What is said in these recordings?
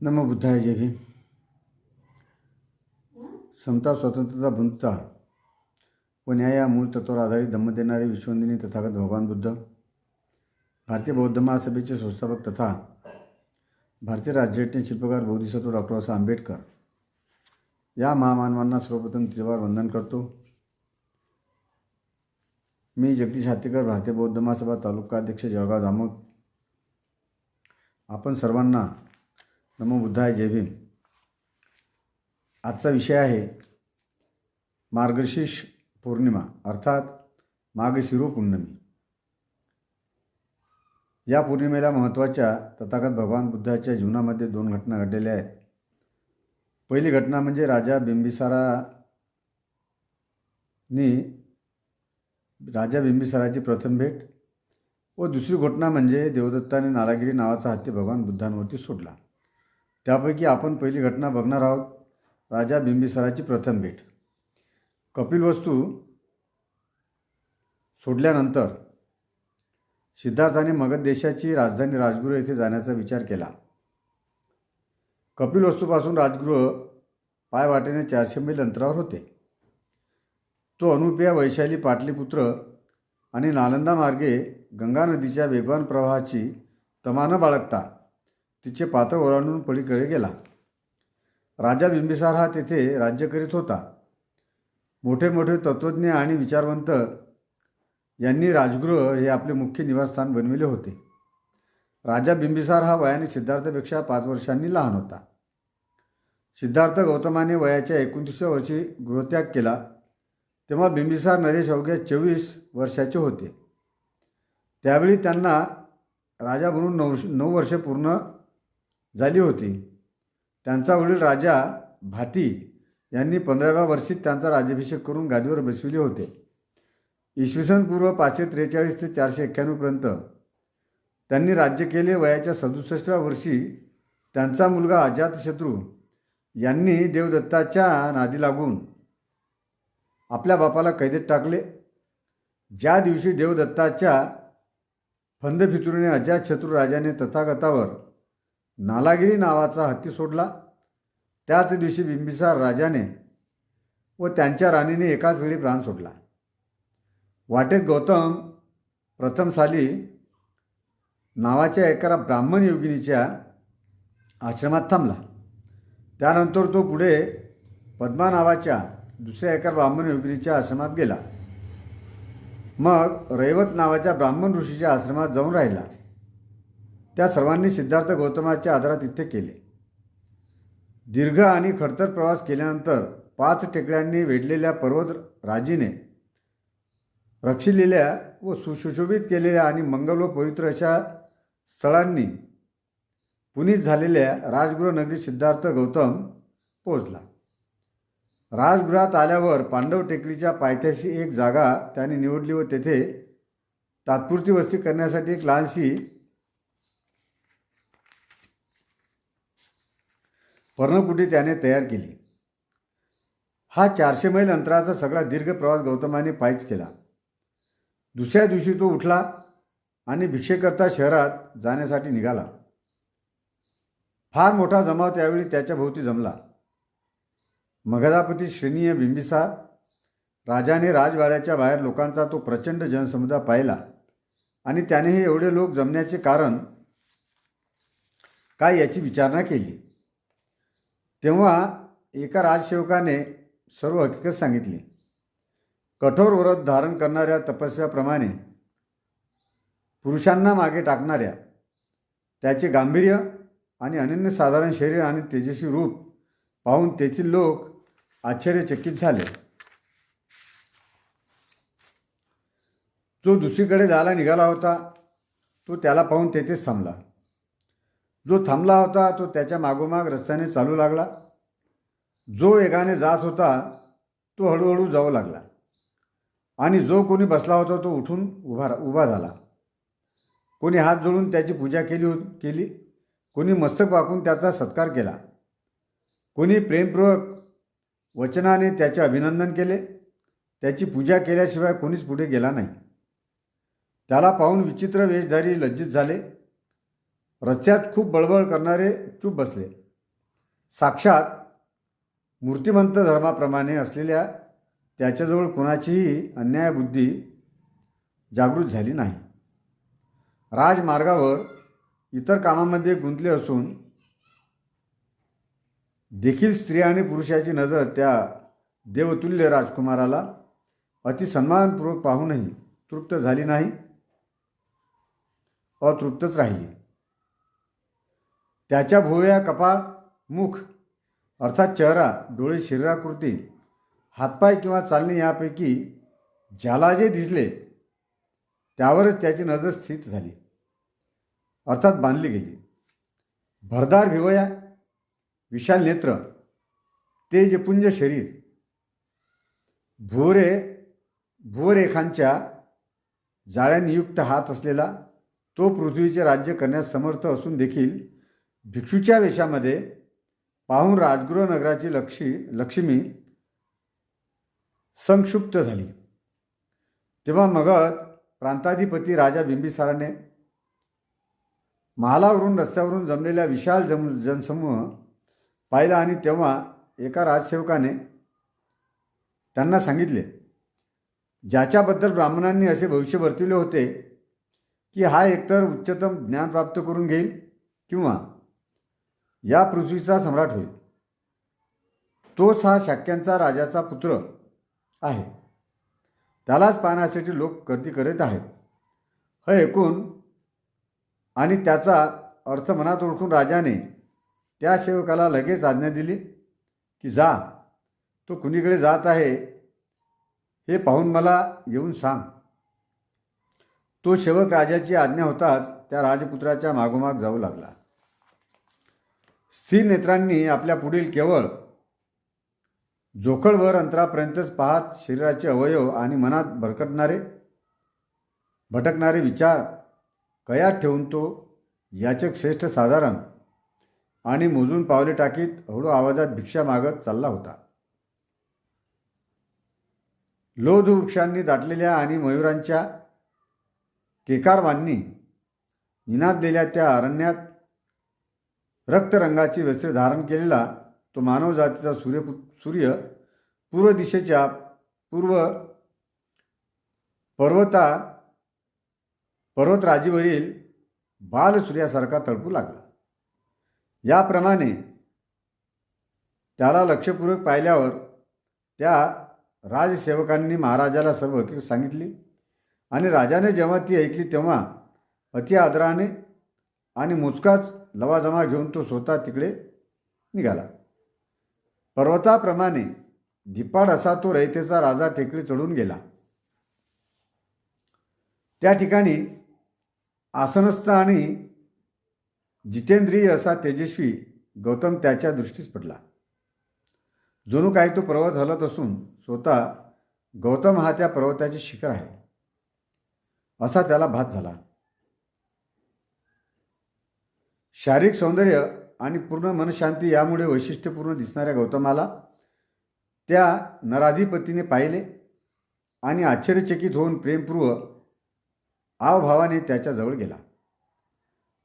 नमो बुद्धाय जय भीम। समता स्वतंत्रता बंधुता व न्याय या मूळ तत्वावर आधारित धम्म देणारे विश्ववंदिनी तथागत भगवान बुद्ध भारतीय बौद्ध महासभेचे संस्थापक तथा भारतीय राज्यघटने शिल्पकार बौद्धिसत्व डॉक्टर बाबासाहेब आंबेडकर या महामानवांना सर्वप्रथम त्रिवार वंदन करतो. मी जगदीश हातेकर भारतीय बौद्ध महासभा तालुका अध्यक्ष जळगाव जामोद आपण सर्वांना नमो बुद्धाय जय भीम. आजचा विषय आहे मार्गशीर्ष पौर्णिमा अर्थात माघशिरो पुण्यमी या पौर्णिमेला महत्त्वाच्या तथागत भगवान बुद्धाच्या जीवनामध्ये दोन घटना घडलेल्या आहेत. पहिली घटना म्हणजे राजा बिंबिसारानी राजा बिंबिसाराची प्रथम भेट व दुसरी घटना म्हणजे देवदत्ताने नारागिरी नावाचा हत्ती भगवान बुद्धांवरती सोडला. त्यापैकी आपण पहिली घटना बघणार आहोत. राजा बिंबिसाराची प्रथम भेट. कपिलवस्तू सोडल्यानंतर सिद्धार्थाने मगध देशाची राजधानी राजगृह येथे जाण्याचा विचार केला. कपिलवस्तूपासून राजगृह पायवाटेने चारशे मैल अंतरावर होते. तो अनुपिया वैशाली पाटलीपुत्र आणि नालंदा मार्गे गंगा नदीच्या वेगवान प्रवाहाची तमानं बाळगता. तिचे पात्र ओलांडून पलीकडे गेला. राजा बिंबिसार हा तेथे राज्य करीत होता. मोठे मोठे तत्त्वज्ञ आणि विचारवंत यांनी राजगृह हे आपले मुख्य निवासस्थान बनविले होते. राजा बिंबिसार हा वयाने सिद्धार्थपेक्षा पाच वर्षांनी लहान होता. सिद्धार्थ गौतमाने वयाच्या एकोणतीसव्या वर्षी गृहत्याग केला. तेव्हा बिंबिसार नरेश अवघ्या चोवीस वर्षाचे होते. त्यावेळी त्यांना राजा म्हणून नऊ नऊ वर्षे पूर्ण झाली होती. त्यांचा वडील राजा भाती यांनी पंधराव्या वर्षीत त्यांचा राज्याभिषेक करून गादीवर बसविले होते. इसवी सन पूर्व पाचशे त्रेचाळीस ते चारशे एक्क्याण्णवपर्यंत त्यांनी राज्य केले. वयाच्या सदुसष्टव्या वर्षी त्यांचा मुलगा अजातशत्रू यांनी देवदत्ताच्या नादी लागून आपल्या बापाला कैदेत टाकले. ज्या दिवशी देवदत्ताच्या फंदफितुरीने अजातशत्रू राजाने तथागतावर नालागिरी नावाचा हत्ती सोडला. त्याच दिवशी बिंबिसार राजाने व त्यांच्या राणीने एकाच वेळी प्राण सोडला. वाटेत गौतम प्रथम साली नावाच्या एका ब्राह्मण योगिनीच्या आश्रमात थांबला. त्यानंतर तो पुढे पद्मा नावाच्या दुसऱ्या एका ब्राह्मण योगिनीच्या आश्रमात गेला. मग रैवत नावाच्या ब्राह्मण ऋषीच्या आश्रमात जाऊन राहिला. त्या सर्वांनी सिद्धार्थ गौतमाच्या आदरात इथे केले. दीर्घ आणि खडतर प्रवास केल्यानंतर पाच टेकड्यांनी वेढलेल्या पर्वत राजीने रक्षिलेल्या व सुशोभित केलेल्या आणि मंगल व पवित्र अशा स्थळांनी पुनीत झालेल्या राजगृह नगरी सिद्धार्थ गौतम पोहोचला. राजगृहात आल्यावर पांडव टेकडीच्या पायथ्याशी एक जागा त्याने निवडली व तेथे तात्पुरती वस्ती करण्यासाठी एक लहानशी पर्णकुटी त्याने तयार केली. हा चारशे मैल अंतराचा सगळा दीर्घ प्रवास गौतमाने पायीच केला. दुसऱ्या दिवशी तो उठला आणि भिक्षेकरता शहरात जाण्यासाठी निघाला. फार मोठा जमाव त्यावेळी त्याच्या भोवती जमला. मगधापती श्रेणीय बिंबिसार राजाने राजवाड्याच्या बाहेर लोकांचा तो प्रचंड जनसमुदाय पाहिला आणि त्याने हे एवढे लोक जमण्याचे कारण काय याची विचारणा केली. तेव्हा एका राजसेवकाने सर्व हकीकत सांगितली. कठोर व्रत धारण करणाऱ्या तपस्व्याप्रमाणे पुरुषांना मागे टाकणाऱ्या त्याचे गांभीर्य आणि अनन्यसाधारण शरीर आणि तेजस्वी रूप पाहून तेथील लोक आश्चर्यचकित झाले. जो दुसरीकडे जायला निघाला होता तो त्याला पाहून तेथेच थांबला. जो थांबला होता तो त्याच्या मागोमाग रस्त्याने चालू लागला. जो वेगाने जात होता तो हळूहळू जाऊ लागला. आणि जो कोणी बसला होता तो उठून उभा उभा झाला. कोणी हात जोडून त्याची पूजा केली हो केली. कोणी मस्तक वाकून त्याचा सत्कार केला. कोणी प्रेमपूर्वक वचनाने त्याचे अभिनंदन केले. त्याची पूजा केल्याशिवाय कोणीच पुढे गेला नाही. त्याला पाहून विचित्र वेशधारी लज्जित झाले. रस्त्यात खूप बळबळ करणारे चूप बसले. साक्षात मूर्तिमंत धर्माप्रमाणे असलेल्या त्याच्याजवळ कोणाचीही अन्यायबुद्धी जागृत झाली नाही. राजमार्गावर इतर कामामध्ये गुंतले असून देखील स्त्री आणि पुरुषाची नजर त्या देवतुल्य राजकुमाराला अतिसन्मानपूर्वक पाहूनही तृप्त झाली नाही अतृप्तच राहिली. त्याच्या भुवया कपाळ मुख अर्थात चेहरा डोळे शरीराकृती हातपाय किंवा चालणे यापैकी ज्याला जे दिसले त्यावरच त्याची नजर स्थित झाली. अर्थात बांधली गेली. भरदार भिवया विशाल नेत्र तेजपुंज शरीर भुवरे भुवरेखांच्या जाळ्यानियुक्त हात असलेला तो पृथ्वीचे राज्य करण्यास समर्थ असून देखील भिक्षूच्या वेशामध्ये पाहून राजगृहनगराची लक्षी लक्ष्मी संक्षुप्त झाली. तेव्हा मगध प्रांताधिपती राजा बिंबिसाराने महालावरून रस्त्यावरून जमलेल्या विशाल जम जनसमूह पाहिला आणि तेव्हा एका राजसेवकाने त्यांना सांगितले ज्याच्याबद्दल ब्राह्मणांनी असे भविष्य वर्तविले होते की हा एकतर उच्चतम ज्ञान प्राप्त करून घेईल किंवा या पृथ्वीचा सम्राट होईल. तोच हा शाक्यांचा राजाचा पुत्र आहे. त्यालाच पाहण्यासाठी लोक गर्दी करत आहेत. हे ऐकून आणि त्याचा अर्थ मनात ओळखून राजाने त्या सेवकाला लगेच आज्ञा दिली की जा तो कुणीकडे जात आहे हे पाहून मला येऊन सांग. तो सेवक राजाची आज्ञा होताच त्या राजपुत्राच्या मागोमाग जाऊ लागला. स्थिर नेत्रांनी आपल्या पुढील केवळ जोखळभर अंतरापर्यंतच पाहत शरीराचे अवयव आणि मनात भरकटणारे भटकणारे विचार कयात ठेवून तो याचक श्रेष्ठ साधारण आणि मोजून पावले टाकीत हळू आवाजात भिक्षा मागत चालला होता. लोध वृक्षांनी दाटलेल्या आणि मयुरांच्या केकारवांनी निनादलेल्या त्या अरण्यात रक्तरंगाची वस्त्रे धारण केलेला तो मानवजातीचा सूर्य सूर्य पूर्व दिशेच्या पूर्व पर्वता पर्वतराजीवरील बालसूर्यासारखा तळपू लागला. याप्रमाणे त्याला लक्षपूर्वक पाहिल्यावर त्या राजसेवकांनी महाराजाला सर्व हकीकत सांगितली आणि राजाने जेव्हा ती ऐकली तेव्हा अति आदराने आणि मोजकाच लवाजमा घेऊन तो स्वतः तिकडे निघाला. पर्वताप्रमाणे दिपाड असा तो रयतेचा राजा टेकडी चढून गेला. त्या ठिकाणी आसनस्थ आणि जितेंद्रिय असा तेजस्वी गौतम त्याच्या दृष्टीस पडला. जणू काही तो पर्वत हलत असून स्वतः गौतम हा त्या पर्वताचे शिखर आहे. असा त्याला भात झाला. शारीरिक सौंदर्य आणि पूर्ण मनशांती यामुळे वैशिष्ट्यपूर्ण दिसणाऱ्या गौतमाला त्या नराधिपतीने पाहिले आणि आश्चर्यचकित होऊन प्रेमपूर्व आवभावाने त्याच्याजवळ गेला.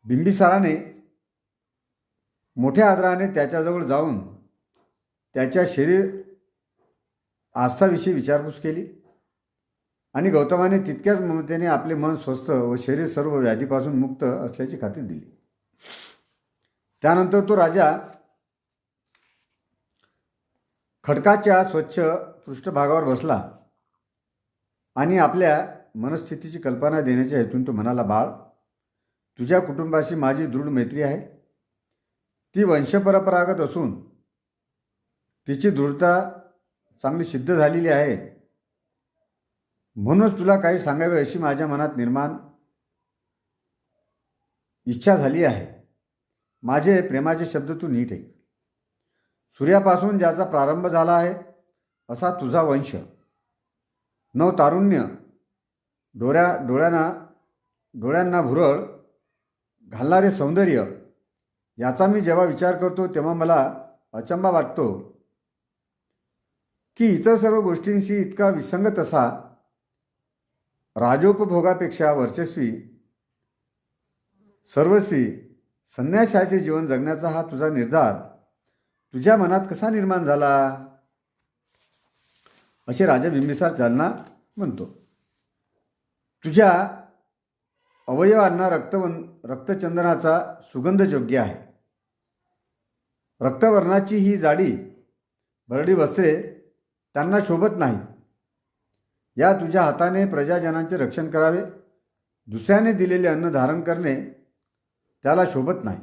बिंबिसाराने मोठ्या आदराने त्याच्याजवळ जाऊन त्याच्या शरीर आस्थाविषयी विचारपूस केली आणि गौतमाने तितक्याच ममतेने आपले मन स्वस्थ व शरीर सर्व व्याधीपासून मुक्त असल्याची खात्री दिली. त्यानंतर तो राजा खडकाच्या स्वच्छ पृष्ठभागावर बसला आणि आपल्या मनस्थितीची कल्पना देण्याच्या हेतून तो म्हणाला बाळ तुझ्या कुटुंबाशी माझी दृढ मैत्री आहे. ती वंशपरंपरागत असून तिची दृढता चांगली सिद्ध झालेली आहे. म्हणूनच तुला काही सांगावे अशी माझ्या मनात निर्माण इच्छा झाली आहे. माझे प्रेमाचे शब्द तू नीट ऐक. सूर्यापासून ज्याचा प्रारंभ झाला आहे असा तुझा वंश. नव तारुण्य. डोळ्या डोळ्यांना डोळ्यांना भुरळ घालणारे सौंदर्य. याचा मी जेव्हा विचार करतो तेव्हा मला अचंबा वाटतो. की इतर सर्व गोष्टींशी इतका विसंगत असा राजोपभोगापेक्षा वर्चस्वी. सर्वस्वी. संन्यासाचे जीवन जगण्याचा हा तुझा निर्धार. तुझ्या मनात कसा निर्माण झाला? असे राजा बिंबिसार त्यांना म्हणतो. तुझ्या अवयवांना रक्तवन रक्तचंदनाचा सुगंध योग्य आहे. रक्तवर्णाची ही जाडी भरडी वस्त्रे त्यांना शोभत नाही या तुझ्या हाताने प्रजाजनांचे रक्षण करावे. दुसऱ्याने दिलेले अन्न धारण करणे त्याला शोभत नाही.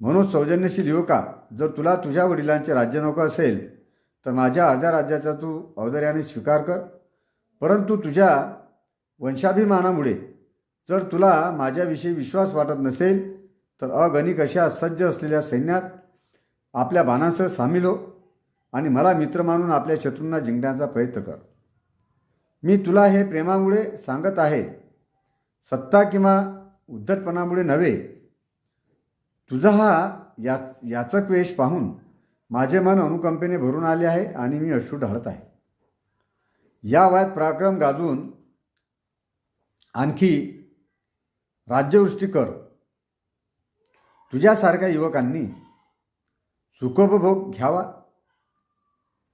म्हणून सौजन्यशील युवका जर तुला तुझ्या वडिलांचे राज्य नको असेल तर माझ्या अर्ध्या राज्याचा तू औदर्याने स्वीकार कर. परंतु तुझ्या वंशाभिमानामुळे जर तुला माझ्याविषयी विश्वास वाटत नसेल तर अगणिक अशा सज्ज असलेल्या सैन्यात आपल्या बाणांसह सामील हो आणि मला मित्र मानून आपल्या शत्रूंना जिंकण्याचा प्रयत्न कर. मी तुला हे प्रेमामुळे सांगत आहे. सत्ता किंवा उद्धटपणामुळे नव्हे तुझा हा या याचक वेश पाहून माझे मन अनुकंपेने भरून आले आहे आणि मी अश्रू ढाळत आहे. या वयात पराक्रम गाजून आणखी राज्यवृष्टी कर. तुझ्यासारख्या युवकांनी सुखोपभोग घ्यावा.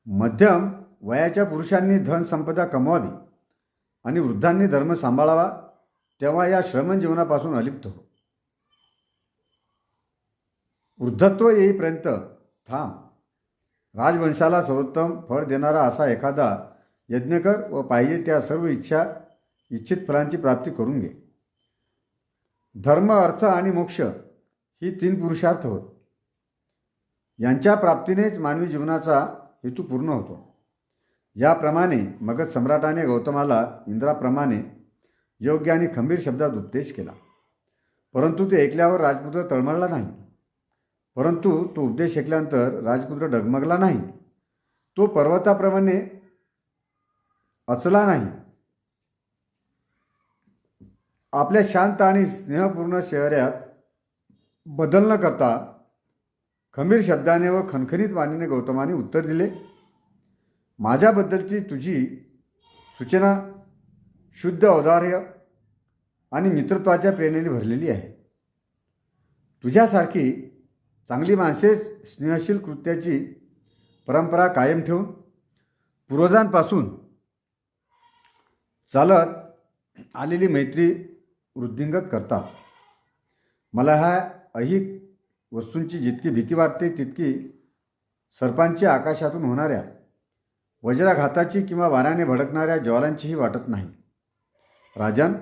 मध्यम वयाच्या पुरुषांनी धन संपदा कमवावी आणि वृद्धांनी धर्म सांभाळावा तेव्हा या श्रमण जीवनापासून अलिप्त हो. वृद्धत्व येईपर्यंत थांब. राजवंशाला सर्वोत्तम फळ देणारा असा एखादा यज्ञ कर व पाहिजे त्या सर्व इच्छा इच्छित फलांची प्राप्ती करून घे. धर्म अर्थ आणि मोक्ष ही तीन पुरुषार्थ होत. यांच्या प्राप्तीनेच मानवी जीवनाचा हेतू पूर्ण होतो. याप्रमाणे मगध सम्राटाने गौतमाला इंद्राप्रमाणे योग्य आणि खंबीर शब्दात उपदेश केला. परंतु ते ऐकल्यावर राजपुत्र तळमळला नाही. परंतु तो उपदेश ऐकल्यानंतर राजपुत्र डगमगला नाही. तो पर्वताप्रमाणे अचला नाही. आपल्या शांत आणि स्नेहपूर्ण शहरात बदल न करता खमीर शब्दाने व खणखणीत वाणीने गौतमाने उत्तर दिले. माझ्याबद्दलची तुझी सूचना शुद्ध औदार्य आणि मित्रत्वाच्या प्रेरणेने भरलेली आहे. तुझ्यासारखी चांगली माणसे स्नेहशील कृत्याची परंपरा कायम ठेवून पूर्वजांपासून चालत आलेली मैत्री वृद्धिंगत करतात. मला ह्या अहिक वस्तूंची जितकी भीती वाटते तितकी सर्पांची आकाशातून होणाऱ्या वज्राघाताची किंवा वाऱ्याने भडकणाऱ्या ज्वालांचीही वाटत नाही. राजन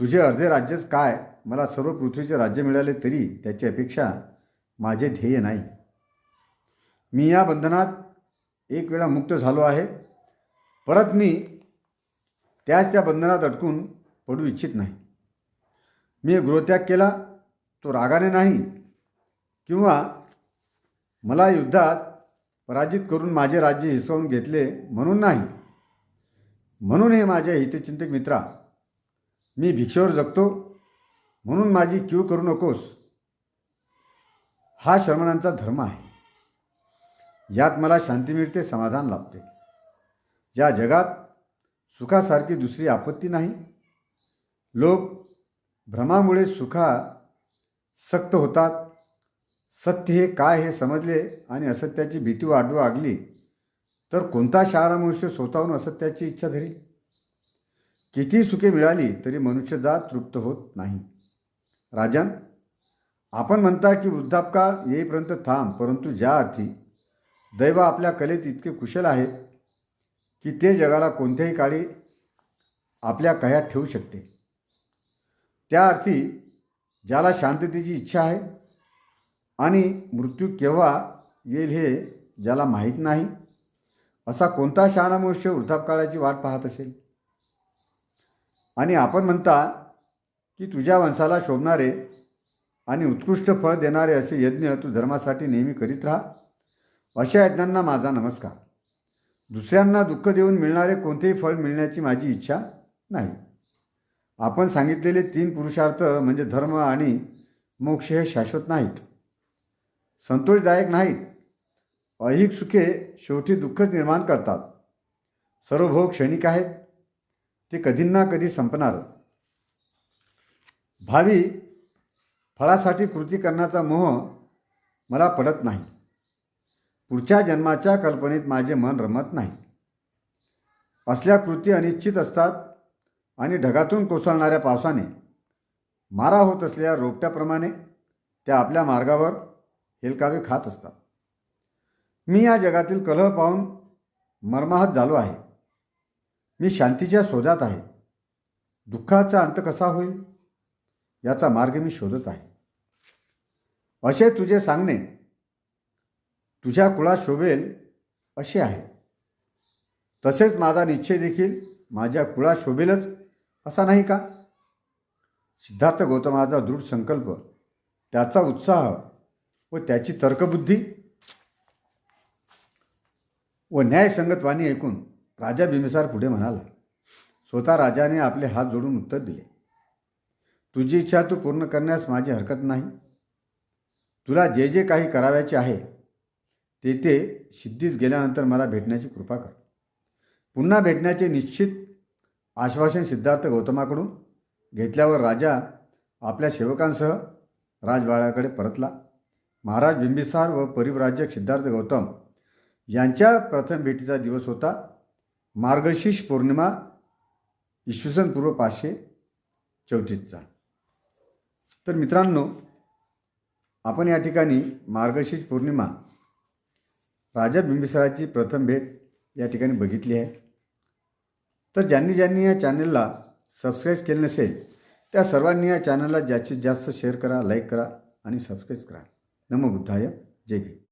तुझे अर्धे राज्यच काय? मला सर्व पृथ्वीचे राज्य मिळाले तरी त्याची अपेक्षा माझे ध्येय नाही. मी या बंधनात एक वेळा मुक्त झालो आहे. परत मी त्याच त्या बंधनात अडकून पडू इच्छित नाही. मी गृहत्याग केला तो रागाने नाही किंवा मला युद्धात पराजित करून माझे राज्य हिसवून घेतले म्हणून नाही. म्हणून हे माझे हितचिंतक मित्रा मी भिक्षेवर जगतो म्हणून माझी क्यू करू नकोस. हा श्रमणांचा धर्म आहे. यात मला शांती मिळते समाधान लाभते. या जगात सुखासारखी दुसरी आपत्ती नाही लोक भ्रमामुळे सुखा सक्त होतात. सत्य हे काय हे समजले आणि असत्याची भीती वाढू लागली तर कोणता शहाणा मनुष्य स्वतःहून असत्याची इच्छा धरी? किती सुखे मिळाली तरी मनुष्यजात तृप्त होत नाही. राजन आपण म्हणता की वृद्धापकाळ येईपर्यंत थांब परंतु ज्या अर्थी दैव आपल्या कलेत इतके कुशल आहेत की ते जगाला कोणत्याही काळी आपल्या कह्यात ठेवू शकते. त्या अर्थी ज्याला शांततेची इच्छा आहे आणि मृत्यू केव्हा येईल हे ज्याला माहीत नाही असा कोणता शहाणा मनुष्य वृद्धापकाळाची वाट पाहत असेल? आणि आपण म्हणता की तुझ्या वंशाला शोभणारे आणि उत्कृष्ट फळ देणारे असे यज्ञ तू धर्मासाठी नेहमी करीत राहा. अशा यज्ञांना माझा नमस्कार. दुसऱ्यांना दुःख देऊन मिळणारे कोणतेही फळ मिळण्याची माझी इच्छा नाही. आपण सांगितलेले तीन पुरुषार्थ म्हणजे धर्म आणि मोक्ष हे शाश्वत नाहीत. संतोषदायक नाहीत. ऐहिक सुखे शेवटी दुःखच निर्माण करतात. सर्व भोग क्षणिक आहेत. ते कधी ना कधी संपणारच. भावी फळासाठी कृती करण्याचा मोह मला पडत नाही. पुढच्या जन्माच्या कल्पनेत माझे मन रमत नाही. असल्या कृती अनिश्चित असतात आणि ढगातून कोसळणाऱ्या पावसाने मारा होत असलेल्या रोपट्याप्रमाणे त्या आपल्या मार्गावर हेलकावे खात असतात. मी या जगातील कलह पाहून मर्माहत झालो आहे. मी शांतीच्या शोधात आहे. दुःखाचा अंत कसा होईल? याचा मार्ग मी शोधत आहे. असे तुझे सांगणे तुझ्या कुळात शोभेल असे आहे. तसेच माझा निश्चय देखील माझ्या कुळात शोभेलच असा नाही का? सिद्धार्थ गौतमाचा दृढ संकल्प त्याचा उत्साह व त्याची तर्कबुद्धी व न्यायसंगत वाणी ऐकून राजा बिंबिसार पुढे म्हणाला स्वतः राजाने आपले हात जोडून उत्तर दिले. तुझी इच्छा तू पूर्ण करण्यास माझी हरकत नाही. तुला जे जे काही करावयाचे आहे ते ते सिद्धीस गेल्यानंतर मला भेटण्याची कृपा कर. पुन्हा भेटण्याचे निश्चित आश्वासन सिद्धार्थ गौतमाकडून घेतल्यावर राजा आपल्या सेवकांसह राजवाड्याकडे परतला. महाराज बिंबिसार व परिव्राजक सिद्धार्थ गौतम यांच्या प्रथम भेटीचा दिवस होता. मार्गशीर्ष पौर्णिमा इसवी सन पूर्व पाचशे चौतीसचा. तर मित्रांनो आपण या ठिकाणी मार्गशीर्ष पौर्णिमा राजा बिंबिसाराची प्रथम भेट या ठिकाणी बघितली आहे. तर ज्यांनी ज्यांनी या चॅनलला सबस्क्राईब केले नसेल त्या सर्वांनी या चॅनलला जास्तीत जास्त शेअर करा लाईक करा आणि सबस्क्राईब करा. नमो बुद्धाय. जय भीम.